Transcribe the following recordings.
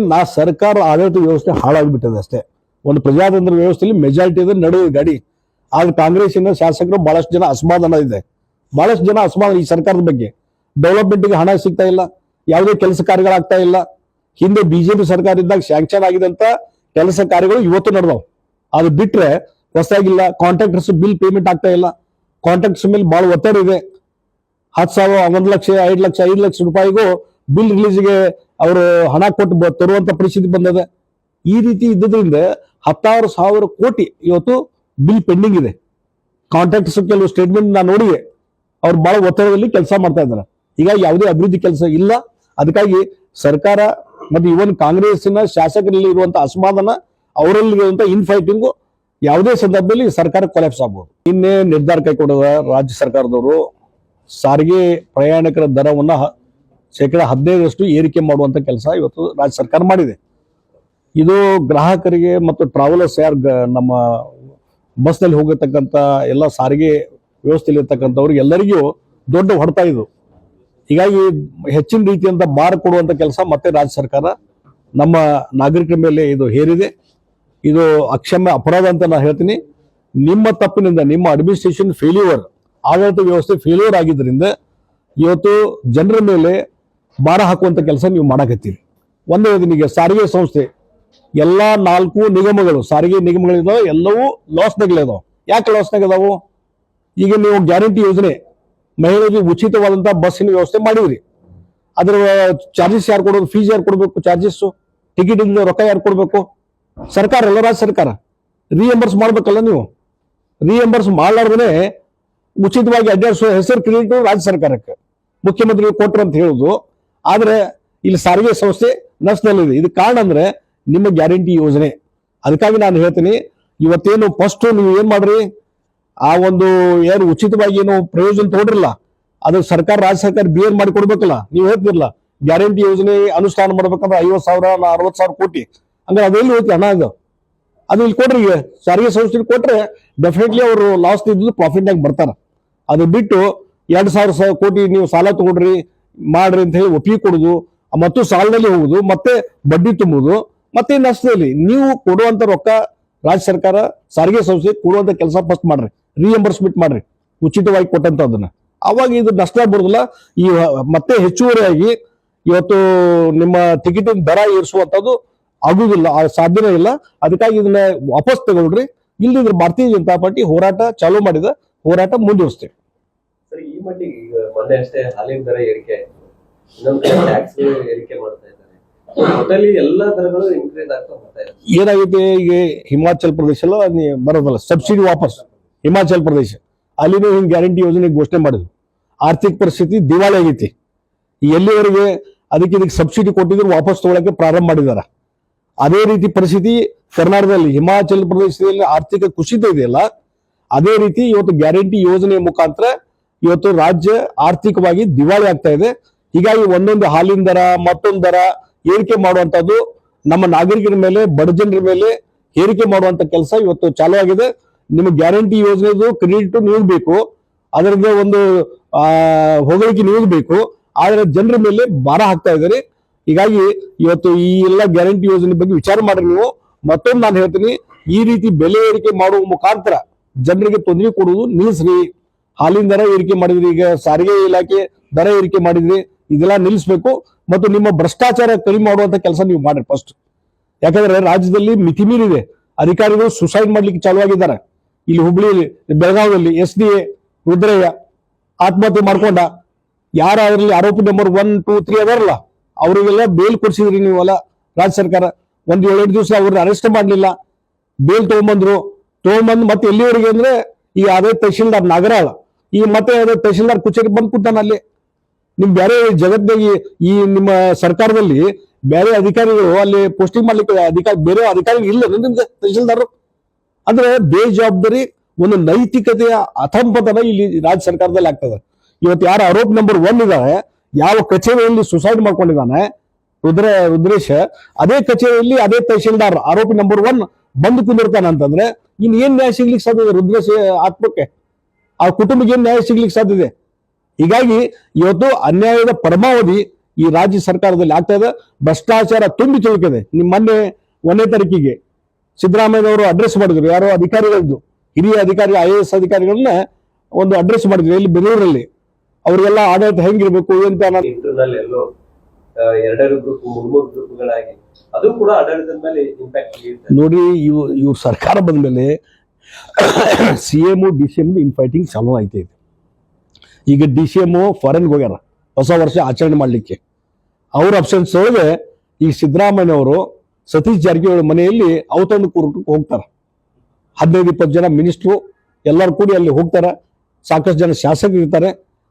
ನಾ ಸರ್ಕಾರ ಆಡಳಿತ ವ್ಯವಸ್ಥೆ ಹಾಳಾಗ್ಬಿಟ್ಟದೆ ಅಷ್ಟೇ. ಒಂದು ಪ್ರಜಾತಂತ್ರ ವ್ಯವಸ್ಥೆಯಲ್ಲಿ ಮೆಜಾರಿಟಿ ಇದೆ ನಡೆಯುವ ಗಾಡಿ. ಆದ್ರೆ ಕಾಂಗ್ರೆಸ್ಸಿನ ಶಾಸಕರು ಬಹಳಷ್ಟು ಜನ ಅಸಮಾಧಾನ ಇದೆ. ಬಹಳಷ್ಟು ಜನ ಅಸಮಾಧಾನ ಈ ಸರ್ಕಾರದ ಬಗ್ಗೆ. ಡೆವಲಪ್ಮೆಂಟ್ಗೆ ಹಣ ಸಿಗ್ತಾ ಇಲ್ಲ. ಯಾವುದೇ ಕೆಲಸ ಕಾರ್ಯಗಳಾಗ್ತಾ ಇಲ್ಲ. ಹಿಂದೆ ಬಿಜೆಪಿ ಸರ್ಕಾರ ಇದ್ದಾಗ ಸ್ಯಾಂಕ್ಷನ್ ಆಗಿದಂತ ಕೆಲಸ ಕಾರ್ಯಗಳು ಇವತ್ತು ನಡೆದವು. ಅದು ಬಿಟ್ರೆ ಹೊಸದಾಗಿಲ್ಲ. ಕಾಂಟ್ರಾಕ್ಟರ್ಸ್ ಬಿಲ್ ಪೇಮೆಂಟ್ ಆಗ್ತಾ ಇಲ್ಲ. ಕಾಂಟ್ರಾಕ್ಟರ್ಸ್ ಮೇಲೆ ಬಹಳ ಒತ್ತಡ ಇದೆ. ಹತ್ತು ಸಾವಿರ ಒಂದ್ ಲಕ್ಷ, ಐದು ಲಕ್ಷ ಐದು ಲಕ್ಷ ರೂಪಾಯಿಗೂ ಬಿಲ್ ರಿಲೀಸ್ಗೆ ಅವರು ಹಣ ಕೊಟ್ಟು ತರುವಂತ ಪರಿಸ್ಥಿತಿ ಬಂದಿದೆ. ಈ ರೀತಿ ಇದ್ದದ್ರಿಂದ ಹತ್ತಾರು ಸಾವಿರ ಕೋಟಿ ಇವತ್ತು ಬಿಲ್ ಪೆಂಡಿಂಗ್ ಇದೆ. ಕಾಂಟ್ರಾಕ್ಟರ್ಸ್ ಕೆಲವು ಸ್ಟೇಟ್ಮೆಂಟ್ ನಾನು ನೋಡಿದೆ. ಅವ್ರು ಬಹಳ ಒತ್ತಡದಲ್ಲಿ ಕೆಲಸ ಮಾಡ್ತಾ ಇದ್ದಾರೆ. ಹೀಗಾಗಿ ಯಾವುದೇ ಅಭಿವೃದ್ಧಿ ಕೆಲಸ ಇಲ್ಲ. ಅದಕ್ಕಾಗಿ ಸರ್ಕಾರ ಮತ್ತು ಇವನ್ ಕಾಂಗ್ರೆಸ್ಸಿನ ಶಾಸಕರಲ್ಲಿ ಇರುವಂತ ಅಸಮಾಧಾನ ಅವರಲ್ಲಿ ಇರುವಂತ ಇನ್ಫೈಟಿಂಗು ಯಾವುದೇ ಸಂದರ್ಭದಲ್ಲಿ ಸರ್ಕಾರ ಕೊಲೆಪ್ಸ್ ಆಗ್ಬೋದು. ಇನ್ನೇ ನಿರ್ಧಾರ ಕೈಗೊಂಡದ ರಾಜ್ಯ ಸರ್ಕಾರದವರು ಸಾರಿಗೆ ಪ್ರಯಾಣಿಕರ ದರವನ್ನ ಶೇಕಡ ಹದಿನೈದರಷ್ಟು ಏರಿಕೆ ಮಾಡುವಂಥ ಕೆಲಸ ಇವತ್ತು ರಾಜ್ಯ ಸರ್ಕಾರ ಮಾಡಿದೆ. ಇದು ಗ್ರಾಹಕರಿಗೆ ಮತ್ತು ಟ್ರಾವೆಲರ್ಸ್ ಯಾರು ನಮ್ಮ ಬಸ್ನಲ್ಲಿ ಹೋಗಿರ್ತಕ್ಕಂಥ ಎಲ್ಲ ಸಾರಿಗೆ ವ್ಯವಸ್ಥೆಯಲ್ಲಿ ಇರ್ತಕ್ಕಂಥವ್ರಿಗೆ ಎಲ್ಲರಿಗೂ ದೊಡ್ಡ ಹೊಡೆತ ಇದು. ಹೀಗಾಗಿ ಹೆಚ್ಚಿನ ರೀತಿಯಿಂದ ಬಾರ್ ಕೊಡುವಂಥ ಕೆಲಸ ಮತ್ತೆ ರಾಜ್ಯ ಸರ್ಕಾರ ನಮ್ಮ ನಾಗರಿಕರ ಮೇಲೆ ಇದು ಹೇರಿದೆ. ಇದು ಅಕ್ಷಮ್ಯ ಅಪರಾಧ ಅಂತ ನಾನು ಹೇಳ್ತೀನಿ. ನಿಮ್ಮ ತಪ್ಪಿನಿಂದ, ನಿಮ್ಮ ಅಡ್ಮಿನಿಸ್ಟ್ರೇಷನ್ ಫೇಲ್ಯೂರ್ ಆಡಳಿತ ವ್ಯವಸ್ಥೆ ಫೇಲ್ಯೂರ್ ಆಗಿದ್ದರಿಂದ ಇವತ್ತು ಜನರ ಮೇಲೆ ಭಾರ ಹಾಕುವಂತ ಕೆಲಸ ನೀವು ಮಾಡಕತ್ತೀರಿ. ಒಂದೇ ನಿಮಗೆ ಸಾರಿಗೆ ಸಂಸ್ಥೆ ಎಲ್ಲಾ ನಾಲ್ಕು ನಿಗಮಗಳು, ಸಾರಿಗೆ ನಿಗಮಗಳಿದಾವೆ ಎಲ್ಲವೂ ಲಾಸ್ನಾಗಲಿದಾವೆ ಯಾಕೆ ಲಾಸ್ನಾಗ ಅದಾವು ಈಗ ನೀವು ಗ್ಯಾರಂಟಿ ಯೋಜನೆ, ಮಹಿಳೆಯರಿಗೆ ಉಚಿತವಾದಂಥ ಬಸ್ಸಿನ ವ್ಯವಸ್ಥೆ ಮಾಡಿದ್ರಿ. ಅದರ ಚಾರ್ಜಸ್ ಯಾರು ಕೊಡೋದು? ಫೀಸ್ ಯಾರು ಕೊಡಬೇಕು ಚಾರ್ಜಸ್? ಟಿಕೆಟ್ ರೊಕ್ಕ ಯಾರು ಕೊಡಬೇಕು? ಸರ್ಕಾರ, ಎಲ್ಲ ರಾಜ್ಯ ಸರ್ಕಾರ ರಿಎಂಬರ್ಸ್ ಮಾಡಬೇಕಲ್ಲ ನೀವು? ರಿಎಂಬರ್ಸ್ ಮಾಡಲಾರ್ದೇ ಉಚಿತವಾಗಿ ಅಡ್ಡಾಡಿಸುವ ಹೆಸರು ಕ್ರೆಡಿಟ್ ರಾಜ್ಯ ಸರ್ಕಾರಕ್ಕೆ. ಮುಖ್ಯಮಂತ್ರಿಗಳು ಕೊಟ್ರು ಅಂತ ಹೇಳುದು. ಆದ್ರೆ ಇಲ್ಲಿ ಸಾರಿಗೆ ಸಂಸ್ಥೆ ನಷ್ಟದಲ್ಲಿದೆ ಇದಕ್ಕೆ ಕಾರಣ ಅಂದ್ರೆ ನಿಮ್ಮ ಗ್ಯಾರಂಟಿ ಯೋಜನೆ. ಅದಕ್ಕಾಗಿ ನಾನು ಹೇಳ್ತೀನಿ, ಇವತ್ತೇನು ಫಸ್ಟ್ ನೀವು ಏನ್ ಮಾಡ್ರಿ? ಆ ಒಂದು ಏನು ಉಚಿತವಾಗಿ ಏನು ಪ್ರಯೋಜನ ತಗೊಂಡ್ರಲ್ಲ, ಅದು ಸರ್ಕಾರ, ರಾಜ್ಯ ಸರ್ಕಾರ ಬೇರ್ ಮಾಡಿ ಕೊಡ್ಬೇಕಲ್ಲ, ನೀವು ಹೇಳ್ತಿರಲ್ಲ, ಗ್ಯಾರಂಟಿ ಯೋಜನೆ ಅನುಷ್ಠಾನ ಮಾಡ್ಬೇಕಂದ್ರೆ ಐವತ್ ಸಾವಿರ ಅರವತ್ ಸಾವಿರ ಕೋಟಿ. ಹಂಗಾರೆ ಅದೆಲ್ಲಿ ಹೋಯ್ತು ಹಣ ಅದು? ಅದು ಇಲ್ಲಿ ಕೊಡ್ರಿ, ಸಾರಿಗೆ ಸಂಸ್ಥೆಗೆ ಕೊಟ್ರೆ ಡೆಫಿನೆಟ್ಲಿ ಅವರು ಲಾಸ್ ಇದ್ದು ಪ್ರಾಫಿಟ್ ನಾಗ ಬರ್ತಾರ. ಅದು ಬಿಟ್ಟು ಎರಡ್ ಸಾವಿರ ಕೋಟಿ ನೀವು ಸಾಲ ತಗೊಂಡ್ರಿ ಮಾಡ್ರಿ ಅಂತ ಹೇಳಿ ಒಪ್ಪಿಗೆ ಕೊಡುದು, ಮತ್ತು ಸಾಲದಲ್ಲಿ ಹೋಗುದು, ಮತ್ತೆ ಬಡ್ಡಿ ತುಂಬುದು, ಮತ್ತೆ ನಷ್ಟದಲ್ಲಿ ನೀವು ಕೊಡುವಂತ ರೊಕ್ಕ ರಾಜ್ಯ ಸರ್ಕಾರ ಸಾರಿಗೆ ಸಂಸ್ಥೆ ಕೊಡುವಂತ ಕೆಲಸ ಫಸ್ಟ್ ಮಾಡ್ರಿ ರಿಎಂಬರ್ಸ್ಮೆಂಟ್ ಮಾಡ್ರಿ, ಉಚಿತವಾಗಿ ಕೊಟ್ಟಂತದನ್ನ ಅವಾಗ ಇದು ನಷ್ಟ ಬರುದಿಲ್ಲ ಈ ಮತ್ತೆ ಹೆಚ್ಚುವರಿಯಾಗಿ ಇವತ್ತು ನಿಮ್ಮ ಟಿಕೆಟ್ ದರ ಏರಿಸುವಂತದ್ದು ಆಗುದಿಲ್ಲ ಸಾಧ್ಯನೇ ಇಲ್ಲ. ಅದಕ್ಕಾಗಿ ಇದನ್ನ ವಾಪಸ್ ತಗೊಳ್ರಿ. ಇಲ್ಲಿದ್ರೆ ಭಾರತೀಯ ಜನತಾ ಪಾರ್ಟಿ ಹೋರಾಟ ಚಾಲೂ ಮಾಡಿದ, ಹೋರಾಟ ಮುಂದುವರಿಸ್ತೇವೆ. ಮಟ್ಟಿಗೆ ಈಗ ಮೊನ್ನೆ ಅಷ್ಟೇ ಹಾಲಿನ ದರ ಏರಿಕೆ ಇನ್ನೊಂದ್ ಟ್ಯಾಕ್ಸ್ ಏರಿಕೆ ಮಾಡ್ತಾ ಇದ್ದಾರೆ. ಟೋಟಲಿ ಎಲ್ಲಾ ದರಗಳು ಇನ್ಕ್ರೀಸ್ ಆಗ್ತಾ ಬರ್ತಾ ಇದೆ. ಏನಾಗಿದೆ ಈಗ ಹಿಮಾಚಲ್ ಪ್ರದೇಶ ಬರೋದಲ್ಲ ಸಬ್ಸಿಡಿ ವಾಪಸ್. ಹಿಮಾಚಲ್ ಪ್ರದೇಶ. ಅಲ್ಲಿನೂ ಹಿಂಗ್ ಗ್ಯಾರಂಟಿ ಯೋಜನೆ ಘೋಷಣೆ ಮಾಡಿದ್ರು. ಆರ್ಥಿಕ ಪರಿಸ್ಥಿತಿ ದಿವಾಳಿ ಆಗೈತಿ. ಎಲ್ಲಿವರೆಗೆ ಅದಕ್ಕೆ ಇದಕ್ಕೆ ಸಬ್ಸಿಡಿ ಕೊಟ್ಟಿದ್ರು ವಾಪಸ್ ತಗೊಳಕ್ಕೆ ಪ್ರಾರಂಭ ಮಾಡಿದ್ದಾರೆ ಅದೇ ರೀತಿ ಪರಿಸ್ಥಿತಿ ಕರ್ನಾಟಕದಲ್ಲಿ, ಹಿಮಾಚಲ ಪ್ರದೇಶದಲ್ಲಿ ಆರ್ಥಿಕ ಕುಸಿತ ಇದೆಯಲ್ಲ, ಅದೇ ರೀತಿ ಇವತ್ತು ಗ್ಯಾರಂಟಿ ಯೋಜನೆ ಮುಖಾಂತರ ಇವತ್ತು ರಾಜ್ಯ ಆರ್ಥಿಕವಾಗಿ ದಿವಾಳಿ ಆಗ್ತಾ ಇದೆ. ಹೀಗಾಗಿ ಒಂದೊಂದು ಹಾಲಿನ ದರ, ಮತ್ತೊಂದು ದರ ಏರಿಕೆ ಮಾಡುವಂತದ್ದು ನಮ್ಮ ನಾಗರಿಕರ ಮೇಲೆ ಬಡಜನರ ಮೇಲೆ ಏರಿಕೆ ಮಾಡುವಂತ ಕೆಲಸ ಇವತ್ತು ಚಾಲೂ ಆಗಿದೆ. ನಿಮ್ಮ ಗ್ಯಾರಂಟಿ ಯೋಜನೆದು ಕ್ರೆಡಿಟ್ ನೀಡಬೇಕು. ಅದರದ ಒಂದು ಹೊಗಳಿಕೆ ನೀಡಬೇಕು. ಆದ್ರೆ ಜನರ ಮೇಲೆ ಭಾರ ಹಾಕ್ತಾ ಇದ್ದಾರೆ. ಹೀಗಾಗಿ ಇವತ್ತು ಈ ಎಲ್ಲ ಗ್ಯಾರಂಟಿ ಯೋಜನೆ ಬಗ್ಗೆ ವಿಚಾರ ಮಾಡ್ರಿ ನೀವು ಮತ್ತೊಂದು ನಾನು ಹೇಳ್ತೀನಿ, ಈ ರೀತಿ ಬೆಲೆ ಏರಿಕೆ ಮಾಡುವ ಮುಖಾಂತರ ಜನರಿಗೆ ತೊಂದರೆ ಕೊಡುವುದು ನಿಲ್ಲಿಸ್ರಿ ಹಾಲಿನ ದರ ಏರಿಕೆ ಮಾಡಿದ್ರಿ, ಈಗ ಸಾರಿಗೆ ಇಲಾಖೆ ದರ ಏರಿಕೆ ಮಾಡಿದ್ರಿ, ಇದೆಲ್ಲ ನಿಲ್ಲಿಸಬೇಕು ಮತ್ತು ನಿಮ್ಮ ಭ್ರಷ್ಟಾಚಾರ ಕಡಿಮೆ ಮಾಡುವಂತ ಕೆಲಸ ನೀವು ಮಾಡ್ರಿ ಫಸ್ಟ್ ಯಾಕಂದ್ರೆ ರಾಜ್ಯದಲ್ಲಿ ಮಿತಿ ಮೀರಿದೆ ಅಧಿಕಾರಿಗಳು ಸುಸೈಡ್ ಮಾಡ್ಲಿಕ್ಕೆ ಚಾಲುವಾಗಿದ್ದಾರೆ. ಇಲ್ಲಿ ಹುಬ್ಳಿಯಲ್ಲಿ, ಬೆಳಗಾವಿಯಲ್ಲಿ ಎಸ್ ಡಿ ಎ, ರುದ್ರಯ್ಯ ಆತ್ಮಹತ್ಯೆ ಮಾಡ್ಕೊಂಡ. ಯಾರ ಆರೋಪಿ ನಂಬರ್ ಒನ್ ಟೂ ತ್ರೀ ಅದಾರಲ್ಲ ಅವರಿಗೆಲ್ಲ ಬೇಲ್ ಕೊಡ್ಸಿದ್ರಿ ನೀವಲ್ಲ ರಾಜ್ಯ ಸರ್ಕಾರ. ಒಂದ್ ಏಳೆಂಟು ದಿವಸ ಅವ್ರನ್ನ ಅರೆಸ್ಟ್ ಮಾಡಲಿಲ್ಲ. ಬೇಲ್ ತಗೊಂಬಂದ್ರು. ತಗೊಂಬಂದು ಮತ್ತೆ ಎಲ್ಲಿವರೆಗೆ ಅಂದ್ರೆ ಈ ಅದೇ ತಹಶೀಲ್ದಾರ್ ನಾಗರಾಳ. ಈ ಮತ್ತೆ ಅದೇ ತಹಶೀಲ್ದಾರ್ ಕಚೇರಿ ಬಂದ್ ಕೂತಾನ ಅಲ್ಲಿ. ನಿಮ್ ಬೇರೆ ಜಗತ್ತಿನಾಗ ಈ- ನಿಮ್ಮ ಸರ್ಕಾರದಲ್ಲಿ ಬೇರೆ ಅಧಿಕಾರಿಗಳು ಅಲ್ಲಿ ಪೋಸ್ಟಿಂಗ್ ಮಾಡ್ಲಿಕ್ಕೆ ಅಧಿಕಾರಿ, ಬೇರೆ ಅಧಿಕಾರಿ ಇಲ್ಲ ನಿಮ್ಗೆ ತಹಶೀಲ್ದಾರ್. ಅಂದ್ರೆ ಬೇಜವಾಬ್ದಾರಿ, ಒಂದು ನೈತಿಕತೆಯ ಅಥಂಪತನ ಇಲ್ಲಿ ರಾಜ್ಯ ಸರ್ಕಾರದಲ್ಲಿ ಆಗ್ತದೆ. ಇವತ್ತು ಯಾರು ಆರೋಪ ನಂಬರ್ ಒನ್ ಇದ್ದಾರೆ ಯಾವ ಕಚೇರಿಯಲ್ಲಿ ಸುಸೈಡ್ ಮಾಡ್ಕೊಂಡಿದ್ದಾನೆ, ರುದ್ರ, ರುದ್ರೇಶ್, ಅದೇ ಕಚೇರಿಯಲ್ಲಿ ಅದೇ ತಹಶೀಲ್ದಾರ್ ಆರೋಪಿ ನಂಬರ್ ಒನ್ ಬಂದು ಕುಂದಿರ್ತಾನೆ ಅಂತಂದ್ರೆ ಇನ್ ಏನ್ ನ್ಯಾಯ ಸಿಗ್ಲಿಕ್ಕೆ ಸಾಧ್ಯ ರುದ್ರೇಶ್ ಆತ್ಮಕ್ಕೆ? ಆ ಕುಟುಂಬಕ್ಕೆ ನ್ಯಾಯ ಸಿಗ್ಲಿಕ್ಕೆ ಸಾಧ್ಯ ಇದೆ? ಹೀಗಾಗಿ ಇವತ್ತು ಅನ್ಯಾಯದ ಪರಮಾವಧಿ ಈ ರಾಜ್ಯ ಸರ್ಕಾರದಲ್ಲಿ ಆಗ್ತಾ ಇದೆ. ಭ್ರಷ್ಟಾಚಾರ ತುಂಬಿ ತುಳುಕಿದೆ. ನಿಮ್ ಮೊನ್ನೆ ಒಂದನೇ ತಾರೀಕಿಗೆ ಸಿದ್ದರಾಮಯ್ಯನವರು ಅಡ್ರೆಸ್ ಮಾಡಿದ್ರು. ಯಾರೋ ಅಧಿಕಾರಿಗಳದ್ದು. ಹಿರಿಯ ಅಧಿಕಾರಿ ಐ ಎ ಎಸ್ ಅಧಿಕಾರಿಗಳನ್ನ ಒಂದು ಅಡ್ರೆಸ್ ಮಾಡಿದ್ರು. ಇಲ್ಲಿ ಬೆಂಗಳೂರಲ್ಲಿ. ಅವರಿಗೆಲ್ಲ ಆಡಳಿತ ಹೆಂಗಿರ್ಬೇಕು? ಅಂತ? ನೋಡಿ ಇವ್ ಇವ್ರ ಸರ್ಕಾರ ಬಂದ್ಮೇಲೆ C M D C M infighting ಚಾಲೂ ಆಯ್ತೈತೆ. ಈಗ ಡಿ ಸಿ ಎಂ ಫಾರಿನ್ಗೆ ಹೋಗ್ಯಾರ. ಹೊಸ ವರ್ಷ ಆಚರಣೆ ಮಾಡಲಿಕ್ಕೆ. ಅವ್ರ ಅಬ್ಸೆನ್ಸ್ ಒಳಗೆ ಈ ಸಿದ್ದರಾಮಯ್ಯನವರು, ಸತೀಶ್ ಜಾರಕಿಹೊಳಿ ಮನೆಯಲ್ಲಿ ಅವತಂದು ಕೂರ್ಟಕ್ಕೆ ಹೋಗ್ತಾರೆ. ಹದಿನೈದು, ಇಪ್ಪತ್ತು ಜನ ಮಿನಿಸ್ಟ್ರು ಎಲ್ಲರೂ ಕೂಡಿ ಅಲ್ಲಿ ಹೋಗ್ತಾರೆ. ಸಾಕಷ್ಟು ಜನ ಶಾಸಕರು ಇರ್ತಾರೆ.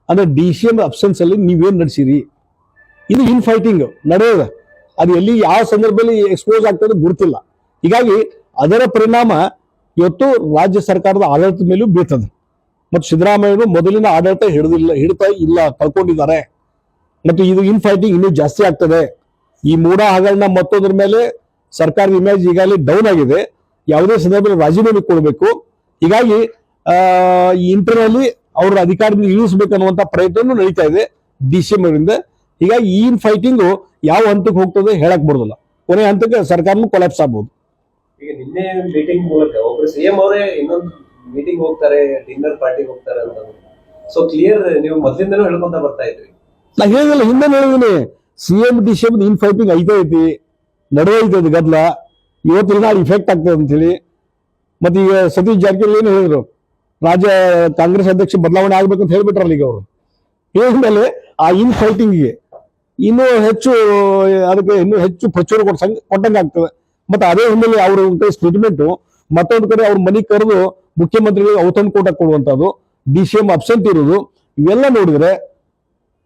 ಅಂದರೆ ಡಿ ಸಿ ಎಂ ಅಬ್ಸೆನ್ಸ್ ಅಲ್ಲಿ ನೀವೇನ್ ನಡೆಸಿರಿ? ಇದು ಇನ್ ಫೈಟಿಂಗ್ ನಡೆಯೋದು. ಅದು ಎಲ್ಲಿ ಯಾವ ಸಂದರ್ಭದಲ್ಲಿ ಎಕ್ಸ್ಪೋಸ್ ಆಗ್ತದೆ ಗುರುತಿಲ್ಲ ಹೀಗಾಗಿ ಅದರ ಪರಿಣಾಮ ಇವತ್ತು ರಾಜ್ಯ ಸರ್ಕಾರದ ಆಡಳಿತದ ಮೇಲೂ ಬೀಳ್ತದೆ. ಮತ್ತು ಸಿದ್ದರಾಮಯ್ಯರು ಮೊದಲಿನ ಆಡಳಿತ ಹಿಡಿದಿಲ್ಲ, ಹಿಡಿತಾ ಇಲ್ಲ ಕಳ್ಕೊಂಡಿದ್ದಾರೆ. ಮತ್ತು ಇದು ಇನ್ ಫೈಟಿಂಗ್ ಇನ್ನೂ ಜಾಸ್ತಿ ಆಗ್ತದೆ. ಈ ಮೂಡ ಹಗರಣ ಮತ್ತೊಂದ್ರ ಮೇಲೆ ಸರ್ಕಾರದ ಇಮೇಜ್ ಈಗಾಗಲೇ ಡೌನ್ ಆಗಿದೆ. ಯಾವುದೇ ಸಂದರ್ಭದಲ್ಲಿ ರಾಜೀನಾಮೆ ಕೊಡಬೇಕು. ಹೀಗಾಗಿ ಈ ಇಂಟರ್ನಲ್ಲಿ ಅವ್ರ ಅಧಿಕಾರದಿಂದ ಇಳಿಸಬೇಕನ್ನುವಂತ ಪ್ರಯತ್ನವೂ ನಡೀತಾ ಇದೆ ಡಿ ಸಿ ಅವರಿಂದ. ಹೀಗಾಗಿ ಈ ಇನ್ ಫೈಟಿಂಗು ಯಾವ ಹಂತಕ್ಕೆ ಹೋಗ್ತದೆ ಹೇಳಕ್ ಬರೋದಿಲ್ಲ. ಕೊನೆ ಹಂತಕ್ಕೆ ಸರ್ಕಾರನು ಕೊಲಾಪ್ಸ್ ಆಗ್ಬೋದು. ಈಗ ನಿನ್ನೆ ಮೀಟಿಂಗ್ ಮೂಲಕ ಒಬ್ರು ಸಿಎಂ ಅವರೇ ಇನ್ನೊಂದು ಮೀಟಿಂಗ್ ಹೋಗ್ತಾರೆ ಡಿನ್ನರ್ ಪಾರ್ಟಿಗೆ ಹೋಗ್ತಾರೆ ಅಂತ ಸೊ ಕ್ಲಿಯರ್ ನೀವು ಮೊದ್ಲಿಂದನೂ ಹೇಳ್ಕೊಂತ ಬರ್ತಾ ಇದ್ರಿ. ನಾ ಹೇಳಿದಿಲ್ಲ ಹಿಂದೆ ಹೇಳಿದೀನಿ. C M D C M infighting ಐತೆ ಐತಿ ನಡೆದೈತೆ ಅದು ಗದ್ಲ. ಇವತ್ತಿನ ನಾಳೆ ಇಫೆಕ್ಟ್ ಆಗ್ತದೆ ಅಂತ ಹೇಳಿ ಮತ್ತೆ ಈಗ ಸತೀಶ್ ಜಾರಕಿಹೊಳಿ ಏನು ಹೇಳಿದ್ರು? ರಾಜ್ಯ ಕಾಂಗ್ರೆಸ್ ಅಧ್ಯಕ್ಷ ಬದಲಾವಣೆ ಆಗ್ಬೇಕಂತ ಅಂತ ಹೇಳ್ಬಿಟ್ರಲ್ಲ ಈಗ ಅವರು. ಹೇಳಿದ್ಮೇಲೆ ಆ ಇನ್ ಫೈಟಿಂಗ್ಗೆ ಇನ್ನೂ ಹೆಚ್ಚು, ಅದಕ್ಕೆ ಇನ್ನೂ ಹೆಚ್ಚು ಪ್ರಚುರ ಕೊಡ್ಸಂಗ್ ಕೊಟ್ಟಂಗೆ ಆಗ್ತದೆ ಮತ್ತೆ ಅದೇ ಹಿನ್ನೆಲೆ ಅವ್ರ ಸ್ಟೇಟ್ಮೆಂಟ್ ಮತ್ತೊಂದು ಕಡೆ ಅವ್ರ ಮನೆ ಕರೆದು ಮುಖ್ಯಮಂತ್ರಿಗಳಿಗೆ ಔತಣ ಕೋಟ ಕೊಡುವಂತದ್ದು ಡಿ ಸಿ ಎಂ ಅಬ್ಸೆಂಟ್ ಇರೋದು ಇವೆಲ್ಲ ನೋಡಿದ್ರೆ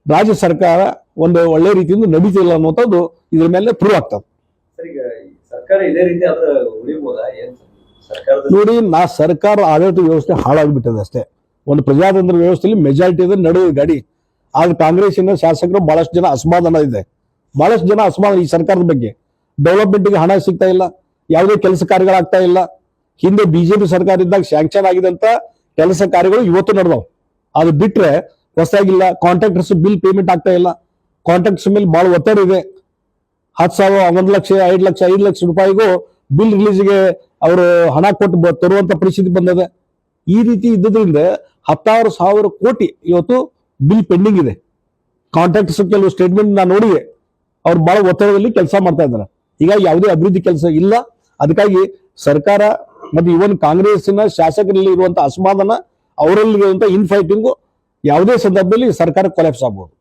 ರಾಜ್ಯ ಸರ್ಕಾರ ಒಂದು ಒಳ್ಳೆ ರೀತಿಯಿಂದ ನಡೀತಿಲ್ಲ ಅನ್ನುವಂಥದ್ದು ಇದ್ರ ಮೇಲೆ ಪ್ರೂವ್ ಆಗ್ತದೆ. ನೋಡಿ ನಾ ಸರ್ಕಾರ ಆಡಳಿತ ವ್ಯವಸ್ಥೆ ಹಾಳಾಗ್ಬಿಟ್ಟದೆ ಅಷ್ಟೇ. ಒಂದು ಪ್ರಜಾತಂತ್ರ ವ್ಯವಸ್ಥೆಯಲ್ಲಿ ಮೆಜಾರಿಟಿ ಇದೆ ನಡೆಯುವ ಗಾಡಿ. ಆದ್ರೆ ಕಾಂಗ್ರೆಸ್ಸಿನ ಶಾಸಕರು ಬಹಳಷ್ಟು ಜನ ಅಸಮಾಧಾನ ಇದೆ. ಬಹಳಷ್ಟು ಜನ ಅಸಮಾಧಾನ ಈ ಸರ್ಕಾರದ ಬಗ್ಗೆ. ಡೆವಲಪ್ಮೆಂಟ್ಗೆ ಹಣ ಸಿಗ್ತಾ ಇಲ್ಲ, ಯಾವುದೇ ಕೆಲಸ ಕಾರ್ಯಗಳಾಗ್ತಾ ಇಲ್ಲ. ಹಿಂದೆ ಬಿಜೆಪಿ ಸರ್ಕಾರ ಇದ್ದಾಗ ಸ್ಯಾಂಕ್ಷನ್ ಆಗಿದಂತ ಕೆಲಸ ಕಾರ್ಯಗಳು ಇವತ್ತು ನಡೆದವು. ಅದು ಬಿಟ್ರೆ ಹೊಸಾಗಿಲ್ಲ ಕಾಂಟ್ರಾಕ್ಟರ್ಸ್ ಬಿಲ್ ಪೇಮೆಂಟ್ ಆಗ್ತಾ ಇಲ್ಲ. ಕಾಂಟ್ರಾಕ್ಟರ್ಸ್ ಮೇಲೆ ಬಹಳ ಒತ್ತಡ ಇದೆ. ಹತ್ತು ಸಾವಿರ, ಒಂದು ಲಕ್ಷ, ಐದು ಲಕ್ಷ ಐದು ಲಕ್ಷ ರೂಪಾಯಿಗೂ ಬಿಲ್ ರಿಲೀಸ್ಗೆ ಅವರು ಹಣ ಕೊಟ್ಟು ತರುವಂತ ಪರಿಸ್ಥಿತಿ ಬಂದಿದೆ. ಈ ರೀತಿ ಇದ್ದುದರಿಂದ ಹತ್ತಾರು ಸಾವಿರ ಕೋಟಿ ಇವತ್ತು ಬಿಲ್ ಪೆಂಡಿಂಗ್ ಇದೆ. ಕಾಂಟ್ರಾಕ್ಟರ್ಸ್ ಕೆಲವು ಸ್ಟೇಟ್ಮೆಂಟ್ ನಾನು ನೋಡಿದೆ. ಅವ್ರು ಬಹಳ ಒತ್ತಡದಲ್ಲಿ ಕೆಲಸ ಮಾಡ್ತಾ ಇದ್ದಾರೆ. ಹೀಗಾಗಿ ಯಾವುದೇ ಅಭಿವೃದ್ಧಿ ಕೆಲಸ ಇಲ್ಲ. ಅದಕ್ಕಾಗಿ ಸರ್ಕಾರ ಮತ್ತು ಇವನ್ ಕಾಂಗ್ರೆಸ್ಸಿನ ಶಾಸಕರಲ್ಲಿ ಇರುವಂತಹ ಅಸಮಾಧಾನ ಅವರಲ್ಲಿ ಇರುವಂತಹ ಇನ್ಫೈಟಿಂಗು ಯಾವುದೇ ಸಂದರ್ಭದಲ್ಲಿ ಸರ್ಕಾರ ಕೊಲೆಪ್ಸ್ ಆಗ್ಬೋದು.